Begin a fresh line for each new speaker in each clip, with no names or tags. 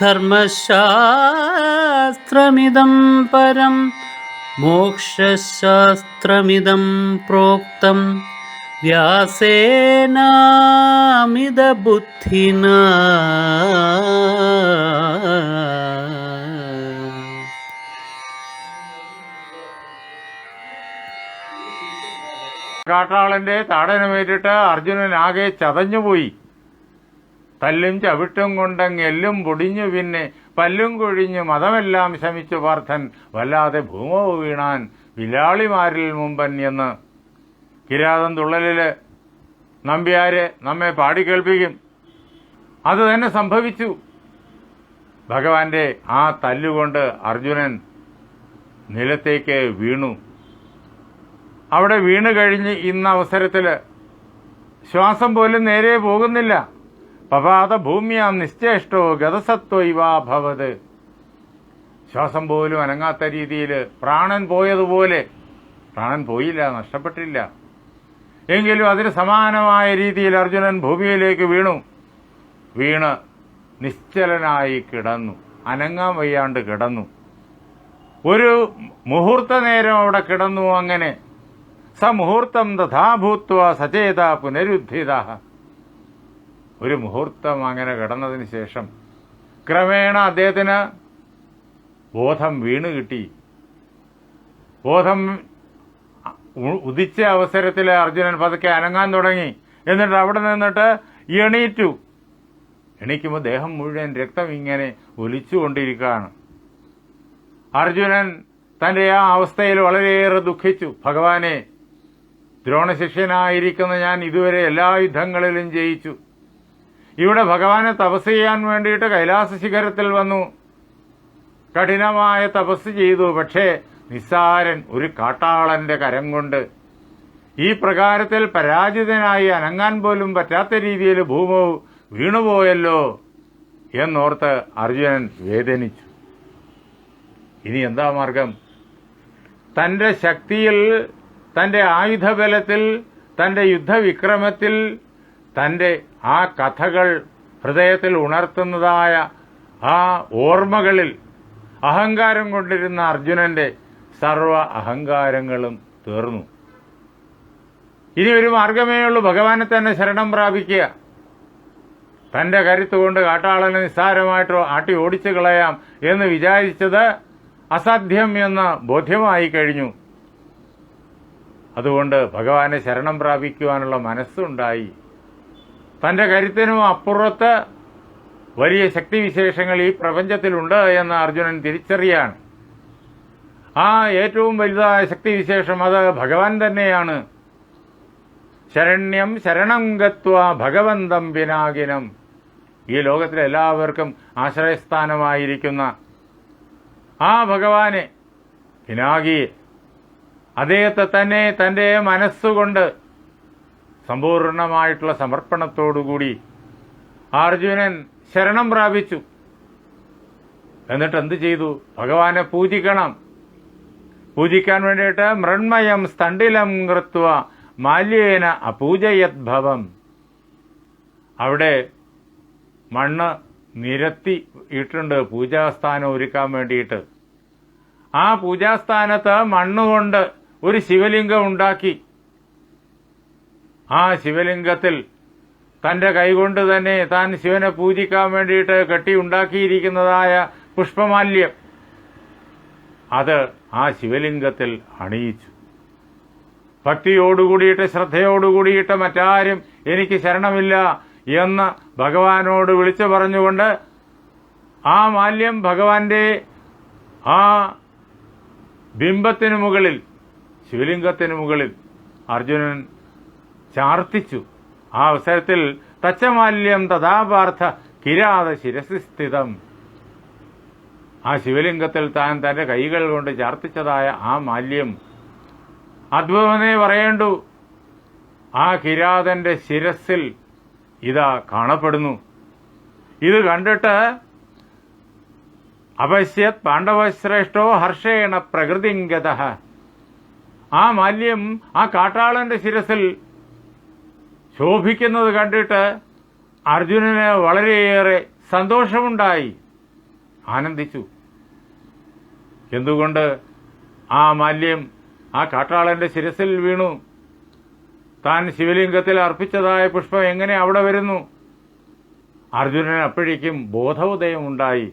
ധർമ്മശാസ്ത്രമിദം പരം മോക്ഷശാസ്ത്രമിതം പ്രോക്തം. വ്യാസേനാമിതബുദ്ധിന.
കാട്ടാളന്റെ താടനമേറ്റിട്ട് ആകെ ചതഞ്ഞുപോയി. തല്ലും ചവിട്ടും കൊണ്ടങ് എല്ലും പൊടിഞ്ഞു പിന്നെ പല്ലും കൊഴിഞ്ഞു മതമെല്ലാം ശമിച്ചു പാർത്ഥൻ. വല്ലാതെ ഭൂമോ വീണാൻ വിലാളിമാരിൽ മുമ്പൻ എന്ന്. കിരാതം തുള്ളലിൽ നമ്പ്യാര് നമ്മെ പാടിക്കേൾപ്പിക്കും. അത് തന്നെ സംഭവിച്ചു. ഭഗവാന്റെ ആ തല്ലുകൊണ്ട് അർജുനൻ നിലത്തേക്ക് വീണു. അവിടെ വീണു കഴിഞ്ഞ് ഇന്ന അവസരത്തിൽ ശ്വാസം പോലും നേരെ പോകുന്നില്ല. പപാത ഭൂമിയാം നിശ്ചേഷ്ടോ ഗതസത്വ ഇവാഭവത് ശ്വാസം പോലും അനങ്ങാത്ത രീതിയിൽ പ്രാണൻ പോയതുപോലെ പ്രാണൻ പോയില്ല നഷ്ടപ്പെട്ടില്ല. എങ്കിലും അതിന് സമാനമായ രീതിയിൽ അർജുനൻ ഭൂമിയിലേക്ക് വീണു. വീണ് നിശ്ചലനായി കിടന്നു. അനങ്ങാൻ വയ്യാണ്ട് കിടന്നു. ഒരു മുഹൂർത്ത നേരം അവിടെ കിടന്നു അങ്ങനെ. സമുഹൂർത്തം മുഹൂർത്തം തഥാഭൂത്വ സചേത പുനരുദ്ധിത ഒരു മുഹൂർത്തം അങ്ങനെ കിടന്നതിന് ശേഷം ക്രമേണ അദ്ദേഹത്തിന് ബോധം വീണ് കിട്ടി. ബോധം ഉദിച്ച അവസരത്തിൽ അർജുനൻ പതുക്കെ അനങ്ങാൻ തുടങ്ങി. എന്നിട്ട് അവിടെ നിന്നിട്ട് എണീറ്റു. എണീക്കുമ്പോൾ ദേഹം മുഴുവൻ രക്തം ഇങ്ങനെ ഒലിച്ചുകൊണ്ടിരിക്കുകയാണ്. അർജുനൻ തന്റെ ആ അവസ്ഥയിൽ വളരെയേറെ ദുഃഖിച്ചു. ഭഗവാനെ ദ്രോണശിഷ്യനായിരിക്കുന്ന ഞാൻ ഇതുവരെ എല്ലാ യുദ്ധങ്ങളിലും ജയിച്ചു. ഇവിടെ ഭഗവാനെ തപസ് ചെയ്യാൻ വേണ്ടിയിട്ട് കൈലാസ ശിഖരത്തിൽ വന്നു. കഠിനമായ തപസ് ചെയ്തു. പക്ഷേ നിസ്സാരൻ ഒരു കാട്ടാളന്റെ കരം കൊണ്ട് ഈ പ്രകാരത്തിൽ പരാജിതനായി അനങ്ങാൻ പോലും പറ്റാത്ത രീതിയിൽ ഭൂമോ വീണുപോയല്ലോ എന്നോർത്ത് അർജുനൻ വേദനിച്ചു. ഇനി എന്താ മാർഗം? തന്റെ ശക്തിയിൽ തന്റെ ആയുധബലത്തിൽ തന്റെ യുദ്ധവിക്രമത്തിൽ തന്റെ ആ കഥകൾ ഹൃദയത്തിൽ ഉണർത്തുന്നതായ ആ ഓർമ്മകളിൽ അഹങ്കാരം കൊണ്ടിരുന്ന അർജുനന്റെ സർവ അഹങ്കാരങ്ങളും തീർന്നു. ഇനി ഒരു മാർഗമേ ഉള്ളൂ. ഭഗവാനെ തന്നെ ശരണം പ്രാപിക്കുക. തന്റെ കരുത്ത് കൊണ്ട് കാട്ടാളനെ നിസ്സാരമായിട്ട് ആട്ടി ഓടിച്ചു കളയാം എന്ന് വിചാരിച്ചത് അസാധ്യം എന്ന് ബോധ്യമായി കഴിഞ്ഞു. അതുകൊണ്ട് ഭഗവാനെ ശരണം പ്രാപിക്കുവാനുള്ള മനസ്സുണ്ടായി. തന്റെ കരുത്തിനും അപ്പുറത്ത് വലിയ ശക്തിവിശേഷങ്ങൾ ഈ പ്രപഞ്ചത്തിലുണ്ട് എന്ന് അർജുനൻ തിരിച്ചറിയാണ്. ആ ഏറ്റവും വലുതായ ശക്തിവിശേഷം അത് ഭഗവാൻ തന്നെയാണ്. ശരണ്യം ശരണം ഗത്വ ഭഗവന്തം വിനാകിനം ഈ ലോകത്തിലെ എല്ലാവർക്കും ആശ്രയസ്ഥാനമായിരിക്കുന്ന ആ ഭഗവാനെ പിനാകിയെ അദ്ദേഹത്തെ തന്നെ തന്റെ മനസ്സുകൊണ്ട് സമ്പൂർണമായിട്ടുള്ള സമർപ്പണത്തോടുകൂടി അർജുനൻ ശരണം പ്രാപിച്ചു. എന്നിട്ട് എന്ത് ചെയ്തു? ഭഗവാനെ പൂജിക്കണം. പൂജിക്കാൻ വേണ്ടിയിട്ട് മൃണ്മയം സ്തണ്ടിലം കൃത്വ മാല്യേന അപൂജയദ്ഭവം. അവിടെ മണ്ണ് നിരത്തി ഇട്ടുണ്ട് പൂജാസ്ഥാനം ഒരുക്കാൻ വേണ്ടിയിട്ട്. ആ പൂജാസ്ഥാനത്ത് മണ്ണുകൊണ്ട് ഒരു ശിവലിംഗം ഉണ്ടാക്കി. ആ ശിവലിംഗത്തിൽ തന്റെ കൈകൊണ്ട് തന്നെ താൻ ശിവനെ പൂജിക്കാൻ വേണ്ടിയിട്ട് കെട്ടി ഉണ്ടാക്കിയിരിക്കുന്നതായ പുഷ്പമാല്യം. അത് ആ ശിവലിംഗത്തിൽ അണിയിച്ചു. ഭക്തിയോടുകൂടിയിട്ട് ശ്രദ്ധയോടുകൂടിയിട്ട് മറ്റാരും എനിക്ക് ശരണമില്ല എന്ന് ഭഗവാനോട് വിളിച്ചു പറഞ്ഞുകൊണ്ട് ആ മാല്യം ഭഗവാന്റെ ആ ബിംബത്തിന് മുകളിൽ ശിവലിംഗത്തിന് മുകളിൽ അർജുനൻ ചാർത്തിച്ചു. ആ അവസരത്തിൽ തച്ചമാല്യം തഥാപാർത്ഥ കിരാത ശിരസിസ്ഥിതം ആ ശിവലിംഗത്തിൽ താൻ തന്റെ കൈകൾ കൊണ്ട് ചാർത്തിച്ചതായ ആ മാല്യം. അദ്ഭുതമെന്നേ പറയേണ്ടു ആ കിരാതന്റെ ശിരസിൽ ഇതാ കാണപ്പെടുന്നു. ഇത് കണ്ടിട്ട് അപശ്യത് പാണ്ഡവശ്രേഷ്ഠോ ഹർഷേണ പ്രകൃതിങ്കത ആ മാല്യം ആ കാട്ടാളന്റെ ശിരസിൽ ശോഭിക്കുന്നത് കണ്ടിട്ട് അർജുനന് വളരെയേറെ സന്തോഷമുണ്ടായി. ആനന്ദിച്ചു. എന്തുകൊണ്ട് ആ മാല്യം ആ കാട്ടാളന്റെ ശിരസിൽ വീണു? താൻ ശിവലിംഗത്തിൽ അർപ്പിച്ചതായ പുഷ്പം എങ്ങനെ അവിടെ വരുന്നു? അർജുനൻ അപ്പോഴേക്കും ബോധോദയമുണ്ടായി.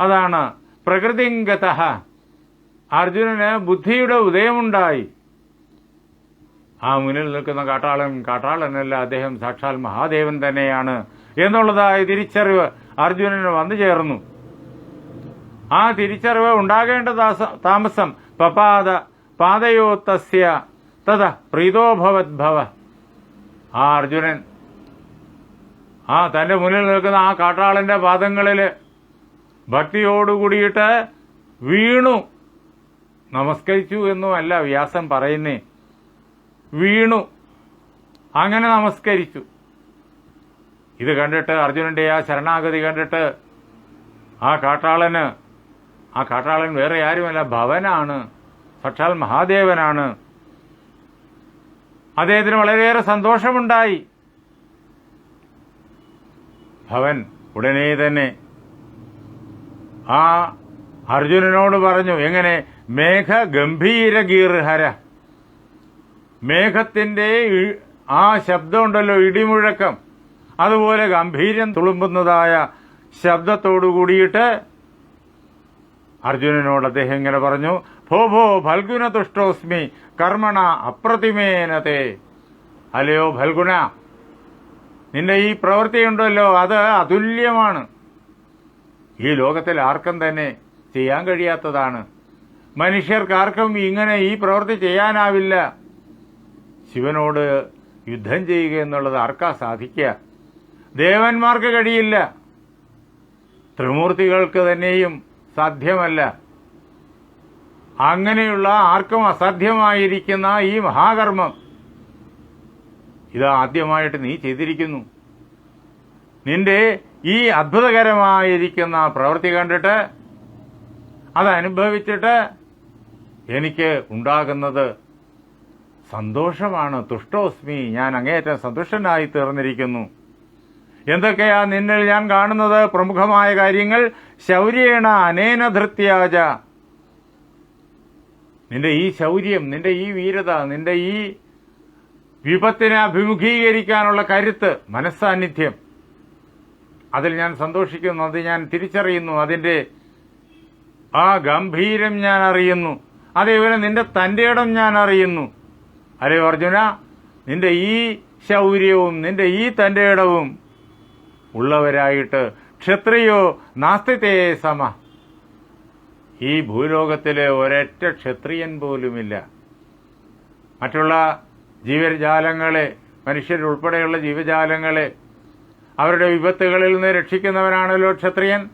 അതാണ് പ്രകൃതിംഗത. അർജുനന് ബുദ്ധിയുടെ ഉദയമുണ്ടായി. ആ മുന്നിൽ നിൽക്കുന്ന കാട്ടാളൻ കാട്ടാളനല്ല അദ്ദേഹം സാക്ഷാൽ മഹാദേവൻ തന്നെയാണ്. എന്നുള്ളതായ തിരിച്ചറിവ് അർജുനന് വന്നു ചേർന്നു. ആ തിരിച്ചറിവ് ഉണ്ടാകേണ്ട താമസം പപാത പാതയോ തസ്യ തത പ്രീതോഭവദ്ഭവ ആ അർജുനൻ ആ തന്റെ മുന്നിൽ നിൽക്കുന്ന ആ കാട്ടാളന്റെ പാദങ്ങളിൽ ഭക്തിയോടുകൂടിയിട്ട് വീണു. നമസ്കരിച്ചു എന്നുമല്ല വ്യാസം പറയുന്നേ. വീണു. അങ്ങനെ നമസ്കരിച്ചു. ഇത് കണ്ടിട്ട് അർജുനന്റെ ആ ശരണാഗതി കണ്ടിട്ട് ആ കാട്ടാളന് ആ കാട്ടാളൻ വേറെ ആരുമല്ല ഭവനാണ്. സാക്ഷാൽ മഹാദേവനാണ്. അദ്ദേഹത്തിന് വളരെയേറെ സന്തോഷമുണ്ടായി. ഭവൻ ഉടനെ തന്നെ ആ അർജുനനോട് പറഞ്ഞു എങ്ങനെ? മേഘ ഗംഭീര ഗീർഹര മേഘത്തിന്റെ ആ ശബ്ദമുണ്ടല്ലോ ഇടിമുഴക്കം. അതുപോലെ ഗംഭീരം തുളുമ്പുന്നതായ ശബ്ദത്തോടു കൂടിയിട്ട് അർജുനനോട് അദ്ദേഹം ഇങ്ങനെ പറഞ്ഞു ഭോ ഭോ ഫൽഗുന തുഷ്ടോസ്മി കർമ്മണ അപ്രതിമേനതേ അല്ലയോ ഫൽഗുന നിന്റെ ഈ പ്രവൃത്തിയുണ്ടല്ലോ അത് അതുല്യമാണ്. ഈ ലോകത്തിൽ ആർക്കും തന്നെ ചെയ്യാൻ കഴിയാത്തതാണ്. മനുഷ്യർക്കാർക്കും ഇങ്ങനെ ഈ പ്രവൃത്തി ചെയ്യാനാവില്ല. ശിവനോട് യുദ്ധം ചെയ്യുക എന്നുള്ളത് ആർക്കാ സാധിക്കുക? ദേവന്മാർക്ക് കഴിയില്ല. ത്രിമൂർത്തികൾക്ക് തന്നെയും സാധ്യമല്ല. അങ്ങനെയുള്ള ആർക്കും അസാധ്യമായിരിക്കുന്ന ഈ മഹാകർമ്മം. ഇത് ആദ്യമായിട്ട് നീ ചെയ്തിരിക്കുന്നു. നിന്റെ ഈ അത്ഭുതകരമായിരിക്കുന്ന പ്രവൃത്തി കണ്ടിട്ട് അതനുഭവിച്ചിട്ട് എനിക്ക് ഉണ്ടാകുന്നത് സന്തോഷമാണ്. തുഷ്ടോസ്മി ഞാൻ അങ്ങേയറ്റം സന്തുഷ്ടനായി തീർന്നിരിക്കുന്നു. എന്തൊക്കെയാ നിന്നിൽ ഞാൻ കാണുന്നത്? പ്രമുഖമായ കാര്യങ്ങൾ. ശൗര്യേണ അനേന ധൃത്യാജ. നിന്റെ ഈ ശൗര്യം നിന്റെ ഈ വീരത നിന്റെ ഈ വിപത്തിനെ അഭിമുഖീകരിക്കാനുള്ള കരുത്ത് മനസ്സാന്നിധ്യം. അതിൽ ഞാൻ സന്തോഷിക്കുന്നു അത് ഞാൻ തിരിച്ചറിയുന്നു അതിന്റെ ആ ഗംഭീരം ഞാൻ അറിയുന്നു. അതേപോലെ നിന്റെ തന്റെ ഇടം ഞാൻ അറിയുന്നു. അരേ അർജുന നിന്റെ ഈ ശൗര്യവും നിന്റെ ഈ തന്റെ ഇടവും ഉള്ളവരായിട്ട് ക്ഷത്രിയോ നാസ്തിതേ സമ. ഈ ഭൂലോകത്തിലെ ഒരൊറ്റ ക്ഷത്രിയൻ പോലുമില്ല. മറ്റുള്ള ജീവജാലങ്ങളെ മനുഷ്യരുൾപ്പെടെയുള്ള ജീവജാലങ്ങളെ അവരുടെ വിപത്തുകളിൽ നിന്ന് രക്ഷിക്കുന്നവനാണല്ലോ ക്ഷത്രിയൻ.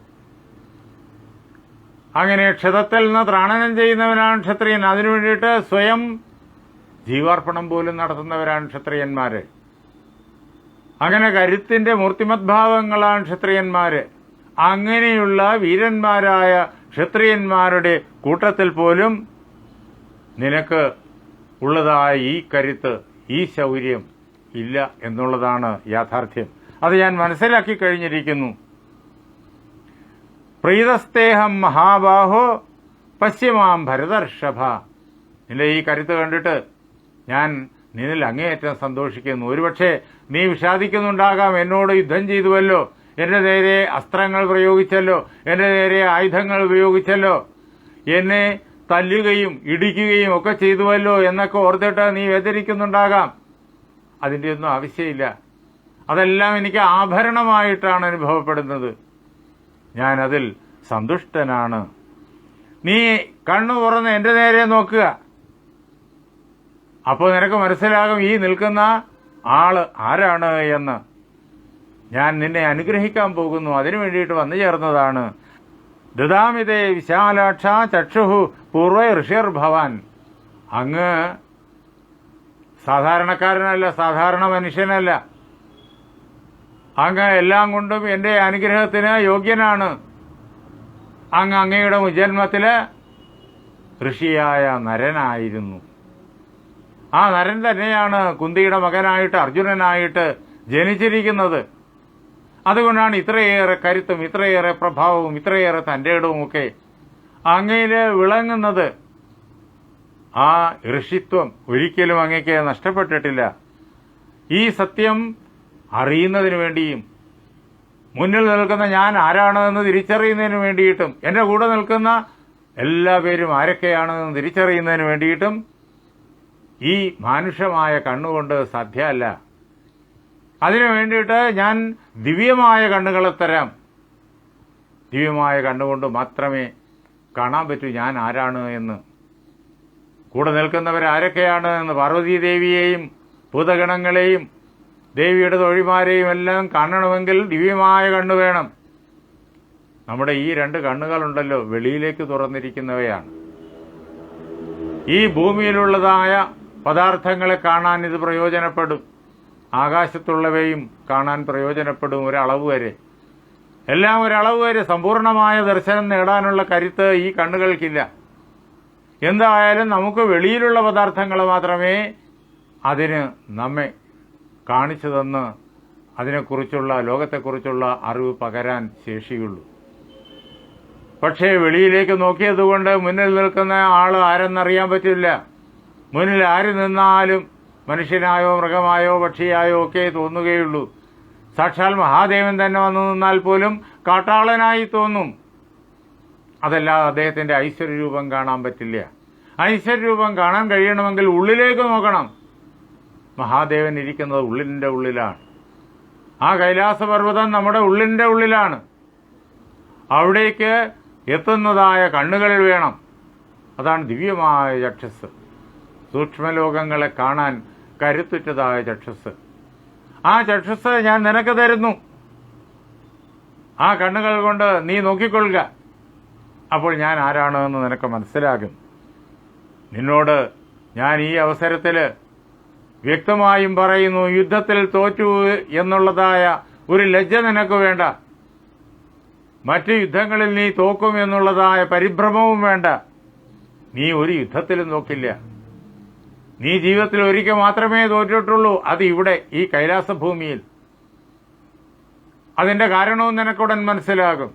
അങ്ങനെ ക്ഷതത്തിൽ നിന്ന് ത്രാണനം ചെയ്യുന്നവനാണ് ക്ഷത്രിയൻ. അതിനു വേണ്ടിയിട്ട് സ്വയം ജീവാർപ്പണം പോലും നടത്തുന്നവരാണ് ക്ഷത്രിയന്മാര്. അങ്ങനെ കരുത്തിന്റെ മൂർത്തിമദ്ഭാവങ്ങളാണ് ക്ഷത്രിയന്മാര്. അങ്ങനെയുള്ള വീരന്മാരായ ക്ഷത്രിയന്മാരുടെ കൂട്ടത്തിൽ പോലും നിനക്ക് ഉള്ളതായ ഈ കരുത്ത് ഈ ശൗര്യം ഇല്ല എന്നുള്ളതാണ് യാഥാർത്ഥ്യം. അത് ഞാൻ മനസ്സിലാക്കി കഴിഞ്ഞിരിക്കുന്നു. പ്രീതസ്തേഹം മഹാബാഹോ പശ്യമാം ഭരതർഷഭ. നിന്റെ ഈ കരുത്ത് കണ്ടിട്ട് ഞാൻ നിന്നിൽ അങ്ങേയറ്റം സന്തോഷിക്കുന്നു. ഒരുപക്ഷെ നീ വിഷാദിക്കുന്നുണ്ടാകാം. എന്നോട് യുദ്ധം ചെയ്തുവല്ലോ. എന്റെ നേരെ അസ്ത്രങ്ങൾ പ്രയോഗിച്ചല്ലോ. എന്റെ നേരെ ആയുധങ്ങൾ ഉപയോഗിച്ചല്ലോ. എന്നെ തല്ലുകയും ഇടിക്കുകയും ഒക്കെ ചെയ്തുവല്ലോ എന്നൊക്കെ ഓർത്തിട്ട് നീ വ്യതിരിക്കുന്നുണ്ടാകാം അതിന്റെ ഒന്നും ആവശ്യമില്ല. അതെല്ലാം എനിക്ക് ആഭരണമായിട്ടാണ് അനുഭവപ്പെടുന്നത്. ഞാനതിൽ സന്തുഷ്ടനാണ്. നീ കണ്ണു തുറന്ന് എന്റെ നേരെ നോക്കുക. അപ്പോൾ നിനക്ക് മനസ്സിലാകും ഈ നിൽക്കുന്ന ആൾ ആരാണ് എന്ന്. ഞാൻ നിന്നെ അനുഗ്രഹിക്കാൻ പോകുന്നു. അതിനു വേണ്ടിയിട്ട് വന്നു ചേർന്നതാണ്. ദദാമിതേ വിശാലാക്ഷ ചക്ഷുഹു പൂർവ ഋഷിർഭവാൻ. അങ്ങ് സാധാരണക്കാരനല്ല സാധാരണ മനുഷ്യനല്ല. അങ്ങ് എല്ലാം കൊണ്ടും എന്റെ അനുഗ്രഹത്തിന് യോഗ്യനാണ്. അങ്ങ് അങ്ങയുടെ മുജന്മത്തിൽ ഋഷിയായ നരനായിരുന്നു. ആ നരൻ തന്നെയാണ് കുന്തിയുടെ മകനായിട്ട് അർജുനനായിട്ട് ജനിച്ചിരിക്കുന്നത്. അതുകൊണ്ടാണ് ഇത്രയേറെ കരുത്തും ഇത്രയേറെ പ്രഭാവവും ഇത്രയേറെ തന്റെ ഇടവുമൊക്കെ അങ്ങയിൽ വിളങ്ങുന്നത്. ആ ഋഷിത്വം ഒരിക്കലും അങ്ങയ്ക്ക് നഷ്ടപ്പെട്ടിട്ടില്ല. ഈ സത്യം അറിയുന്നതിന് വേണ്ടിയും മുന്നിൽ നിൽക്കുന്ന ഞാൻ ആരാണെന്ന് തിരിച്ചറിയുന്നതിന് വേണ്ടിയിട്ടും എന്റെ കൂടെ നിൽക്കുന്ന എല്ലാ പേരും ആരൊക്കെയാണെന്ന് തിരിച്ചറിയുന്നതിന് വേണ്ടിയിട്ടും ഈ മാനുഷമായ കണ്ണുകൊണ്ട് സാധ്യമല്ല. അതിനു വേണ്ടിയിട്ട് ഞാൻ ദിവ്യമായ കണ്ണുകളെ തരാം. ദിവ്യമായ കണ്ണുകൊണ്ട് മാത്രമേ കാണാൻ പറ്റൂ ഞാൻ ആരാണ് എന്ന്. കൂടെ നിൽക്കുന്നവർ ആരൊക്കെയാണ് എന്ന് പാർവതീ ദേവിയെയും ഭൂതഗണങ്ങളെയും ദേവിയുടെ തൊഴിമാരെയും എല്ലാം കാണണമെങ്കിൽ ദിവ്യമായ കണ്ണു വേണം. നമ്മുടെ ഈ രണ്ട് കണ്ണുകളുണ്ടല്ലോ വെളിയിലേക്ക് തുറന്നിരിക്കുന്നവയാണ്. ഈ ഭൂമിയിലുള്ളതായ പദാർത്ഥങ്ങളെ കാണാൻ ഇത് പ്രയോജനപ്പെടും. ആകാശത്തുള്ളവയും കാണാൻ പ്രയോജനപ്പെടും ഒരളവ് വരെ. എല്ലാം ഒരളവ് വരെ സമ്പൂർണമായ ദർശനം നേടാനുള്ള കരുത്ത് ഈ കണ്ണുകൾക്കില്ല. എന്തായാലും നമുക്ക് വെളിയിലുള്ള പദാർത്ഥങ്ങൾ മാത്രമേ അതിന് നമ്മെ കാണിച്ചു തന്ന് അതിനെക്കുറിച്ചുള്ള ലോകത്തെക്കുറിച്ചുള്ള അറിവ് പകരാൻ ശേഷിയുള്ളൂ. പക്ഷേ വെളിയിലേക്ക് നോക്കിയതുകൊണ്ട് മുന്നിൽ നിൽക്കുന്ന ആൾ ആരെന്നറിയാൻ പറ്റില്ല. മുന്നിൽ ആര് നിന്നാലും മനുഷ്യനായോ മൃഗമായോ പക്ഷിയായോ ഒക്കെ തോന്നുകയുള്ളൂ. സാക്ഷാൽ മഹാദേവൻ തന്നെ വന്നു നിന്നാൽ പോലും കാട്ടാളനായി തോന്നും. അതല്ലാതെ അദ്ദേഹത്തിന്റെ ഐശ്വര്യരൂപം കാണാൻ പറ്റില്ല. ഐശ്വര്യരൂപം കാണാൻ കഴിയണമെങ്കിൽ ഉള്ളിലേക്ക് നോക്കണം. മഹാദേവൻ ഇരിക്കുന്നത് ഉള്ളിന്റെ ഉള്ളിലാണ്. ആ കൈലാസപർവതം നമ്മുടെ ഉള്ളിന്റെ ഉള്ളിലാണ്. അവിടേക്ക് എത്തുന്നതായ കണ്ണുകൾ വേണം. അതാണ് ദിവ്യമായ ചക്ഷസ്. സൂക്ഷ്മലോകങ്ങളെ കാണാൻ കരുത്തുറ്റതായ ചക്ഷസ്. ആ ചക്ഷസ് ഞാൻ നിനക്ക് തരുന്നു. ആ കണ്ണുകൾ കൊണ്ട് നീ നോക്കിക്കൊള്ളുക. അപ്പോൾ ഞാൻ ആരാണ് എന്ന് നിനക്ക് മനസ്സിലാകും. നിന്നോട് ഞാൻ ഈ അവസരത്തിൽ വ്യക്തമായും പറയുന്നു യുദ്ധത്തിൽ തോറ്റു എന്നുള്ളതായ ഒരു ലജ്ജ നിനക്ക് വേണ്ട. മറ്റ് യുദ്ധങ്ങളിൽ നീ തോക്കും എന്നുള്ളതായ പരിഭ്രമവും വേണ്ട. നീ ഒരു യുദ്ധത്തിലും നോക്കില്ല. നീ ജീവിതത്തിൽ ഒരിക്കൽ മാത്രമേ തോറ്റിട്ടുള്ളൂ. അത് ഇവിടെ ഈ കൈലാസഭൂമിയിൽ. അതിന്റെ കാരണവും നിനക്കുടൻ മനസ്സിലാകും.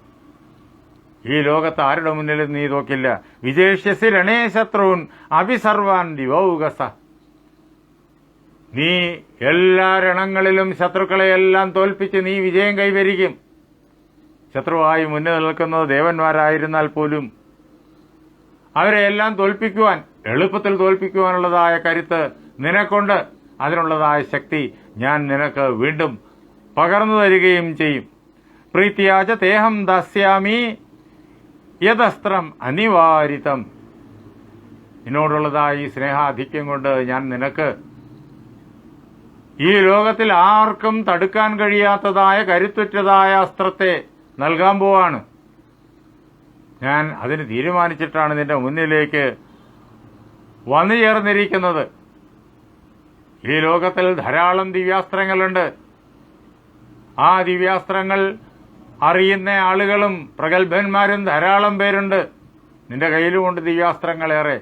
ഈ ലോകത്ത് ആരുടെ മുന്നിലും നീ തോക്കില്ല വിജേഷ്യസി രണേശത്രുൻ അഭിസർവാൻ ദിവൗകസ നീ എല്ലാ രണങ്ങളിലും ശത്രുക്കളെയെല്ലാം തോൽപ്പിച്ച് നീ വിജയം കൈവരിക്കും. ശത്രുവായി മുന്നിൽ നിൽക്കുന്നത് ദേവന്മാരായിരുന്നാൽ പോലും അവരെയെല്ലാം തോൽപ്പിക്കുവാൻ എളുപ്പത്തിൽ തോൽപ്പിക്കുവാനുള്ളതായ കരുത്ത് നിനക്കൊണ്ട്. അതിനുള്ളതായ ശക്തി ഞാൻ നിനക്ക് വീണ്ടും പകർന്നു തരികയും ചെയ്യും. പ്രീത്യാജ തേഹം ദാസ്യാമി യഥസ്ത്രം അനിവാരിതം. എന്നോടുള്ളതായ ഈ സ്നേഹാധിക്യം കൊണ്ട് ഞാൻ നിനക്ക് ഈ ലോകത്തിൽ ആർക്കും തടുക്കാൻ കഴിയാത്തതായ കരുത്തുറ്റതായ അസ്ത്രത്തെ നൽകാൻ പോവാണ്. ഞാൻ അതിന് തീരുമാനിച്ചിട്ടാണ് നിന്റെ മുന്നിലേക്ക് വന്നു ചേർന്നിരിക്കുന്നത് ഈ ലോകത്തിൽ ധാരാളം ദിവ്യാസ്ത്രങ്ങളുണ്ട്. ആ ദിവ്യാസ്ത്രങ്ങൾ അറിയുന്ന ആളുകളും പ്രഗത്ഭന്മാരും ധാരാളം പേരുണ്ട്. നിന്റെ കയ്യിലുമുണ്ട് ദിവ്യാസ്ത്രങ്ങളേറെ.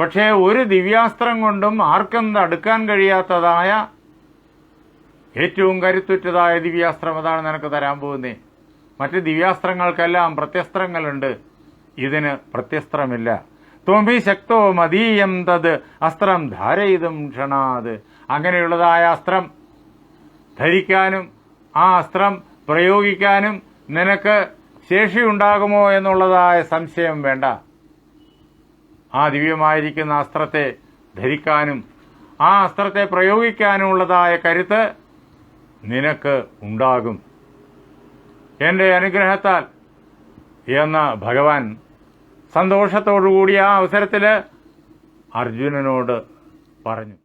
പക്ഷേ ഒരു ദിവ്യാസ്ത്രം കൊണ്ടും ആർക്കും അടുക്കാൻ കഴിയാത്തതായ ഏറ്റവും കരുത്തുറ്റതായ ദിവ്യാസ്ത്രം അതാണ് നിനക്ക് തരാൻ പോകുന്നേ. മറ്റ് ദിവ്യാസ്ത്രങ്ങൾക്കെല്ലാം പ്രത്യസ്ത്രങ്ങളുണ്ട്. ഇതിന് പ്രത്യസ്ത്രമില്ല. ത്വമി ശക്തോ മതീയം തത് അസ്ത്രം ധാരയിതും ക്ഷണാത് അങ്ങനെയുള്ളതായ അസ്ത്രം ധരിക്കാനും ആ അസ്ത്രം പ്രയോഗിക്കാനും നിനക്ക് ശേഷിയുണ്ടാകുമോ എന്നുള്ളതായ സംശയം വേണ്ട. ആ ദിവ്യമായിരിക്കുന്ന അസ്ത്രത്തെ ധരിക്കാനും ആ അസ്ത്രത്തെ പ്രയോഗിക്കാനുമുള്ളതായ കരുത്ത് നിനക്ക് ഉണ്ടാകും. എന്റെ അനുഗ്രഹത്താൽ എന്ന ഭഗവാൻ സന്തോഷത്തോടുകൂടി ആ അവസരത്തിൽ അർജുനനോട് പറഞ്ഞു.